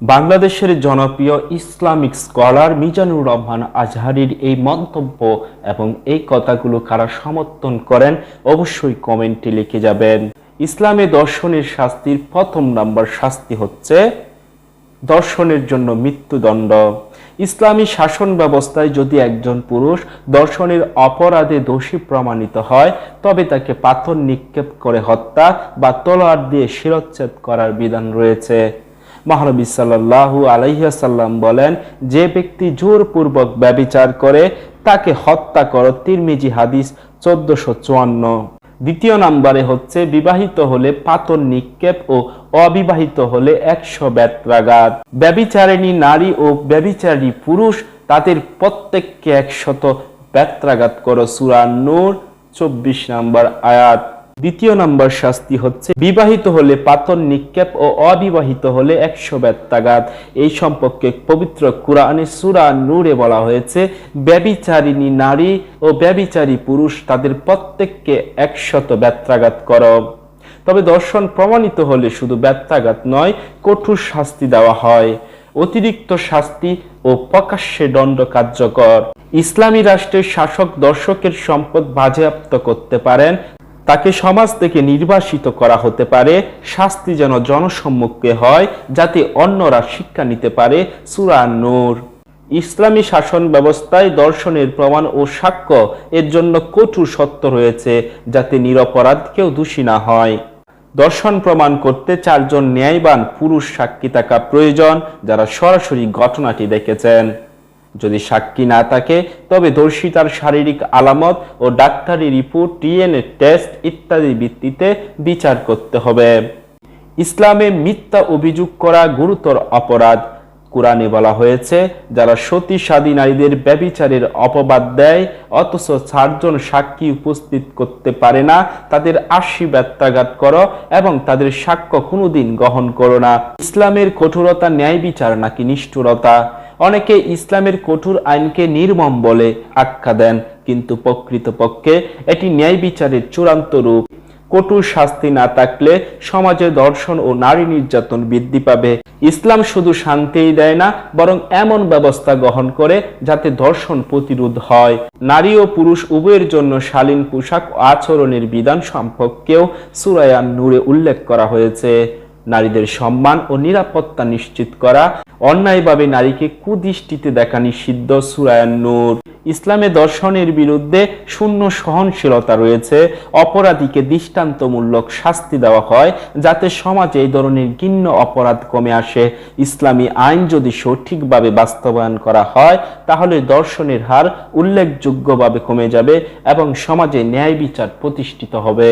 বাংলাদেশের জনপ্রিয় Islamic scholar Mizanur Rahman আজহারির এই মন্তব্য এবং এই কথাগুলো কারা সমর্থন করেন অবশ্যই কমেন্টে লিখে যাবেন। ইসলামে দর্শনের শাস্তির প্রথম নাম্বার শাস্তি হচ্ছে দর্শনের জন্য মৃত্যুদণ্ড। ইসলামী শাসন ব্যবস্থায় যদি একজন পুরুষ দর্শনের অপরাধে দোষী প্রমাণিত হয়, তবে তাকে পাথর নিক্ষেপ করে হত্যা বা তলোয়ার দিয়ে শিরচ্ছেদ করার বিধান রয়েছে। মহানবী সাল্লাল্লাহু আলাইসাল্লাম বলেন, যে ব্যক্তি জোরপূর্বক ব্যবিচার করে, তাকে হত্যা করো। তিরমিজি হাদিস চোদ্দশো দ্বিতীয় নম্বরে হচ্ছে, বিবাহিত হলে পাতন নিক্ষেপ ও অবিবাহিত হলে একশো ব্যত্রাঘাত ব্যবিচারিণী নারী ও ব্যবিচারী পুরুষ, তাদের প্রত্যেককে একশত ব্যত্রাঘাত করো। সুরা চব্বিশ নম্বর আয়াত। দ্বিতীয় নম্বর শাস্তি হচ্ছে, বিবাহিত হলে পাথর নিক্ষেপ ও অবিবাহিত হলে একশো ব্যত্যাঘাত এই সম্পর্কে পবিত্র কোরআনে সুরা নূরে বলা হয়েছে ব্যবিচারিণী নারী ও ব্যবিচারী পুরুষ তাদের প্রত্যেককে একশত ব্যত্যাঘাত কর। তবে দর্শন প্রমাণিত হলে শুধু ব্যত্যাঘাত নয়, কঠোর শাস্তি দেওয়া হয়। অতিরিক্ত শাস্তি ও প্রকাশ্যে দণ্ড কার্যকর। ইসলামী রাষ্ট্রের শাসক দর্শকের সম্পদ বাজেয়াপ্ত করতে পারেন তাকে সমাজ থেকে নির্বাসিত করা হতে পারে, শাস্তি যেন জনসম্মুখে হয়, যাতে অন্যরা শিক্ষা নিতে পারে, সুরা নূর। ইসলামী শাসন ব্যবস্থায় দর্শনের প্রমাণ ও সাক্ষ্য এর জন্য কঠোর সত্য রয়েছে, যাতে নিরপরাধ কেউ দোষী না হয়। দর্শন প্রমাণ করতে চারজন ন্যায়বান পুরুষ সাক্ষী থাকা প্রয়োজন, যারা সরাসরি ঘটনাটি দেখেছেন। যদি সাক্ষী না থাকে, তবে দর্শিতার শারীরিক আলামত ও ডাক্তারি রিপোর্ট, ডিএনএ টেস্ট ইত্যাদি ভিত্তিতে বিচার করতে হবে। ইসলামে মিথ্যা অভিযোগ করা গুরুতর অপরাধ। কোরআনে বলা হয়েছে, যারা সতী সাদী নারীদের ব্যবিচারের অপবাদ দেয়, অথচ চারজন সাক্ষী উপস্থিত করতে পারে না, তাদের আশি ব্যত্যাঘাত করো এবং তাদের সাক্ষ্য কোনোদিন গ্রহণ করো না। ইসলামের কঠোরতা, ন্যায় বিচার নাকি নিষ্ঠুরতা? অনেকে ইসলামের কঠোর আইনকে নির্মম বলে আখ্যা দেন, কিন্তু প্রকৃতপক্ষে এটি ন্যায় বিচারের চূড়ান্ত রূপ। কঠোর শাস্তি না থাকলে সমাজে দর্শন ও নারী নির্যাতন বৃদ্ধি পাবে। ইসলাম শুধু শান্তিই দেয় না, বরং এমন ব্যবস্থা গ্রহণ করে যাতে ধর্ষণ প্রতিরোধ হয়। নারী ও পুরুষ উভয়ের জন্য শালীন পোশাক আচরণের বিধান সম্পর্কেও সুরায়ান নূরে উল্লেখ করা হয়েছে। নারীদের সম্মান ও নিরাপত্তা নিশ্চিত করা, অন্যায়ভাবে নারীকে কুদৃষ্টিতে দেখা নিষিদ্ধ সুরায়ান নূর। ইসলামে দর্শনের বিরুদ্ধে শূন্য সহনশীলতা রয়েছে। অপরাধীকে দৃষ্টান্তমূলক শাস্তি দেওয়া হয়, যাতে সমাজে এই ধরনের ঘিন্ন অপরাধ কমে আসে। ইসলামী আইন যদি সঠিকভাবে বাস্তবায়ন করা হয়, তাহলে দর্শনের হার উল্লেখযোগ্যভাবে কমে যাবে এবং সমাজে ন্যায় বিচার প্রতিষ্ঠিত হবে।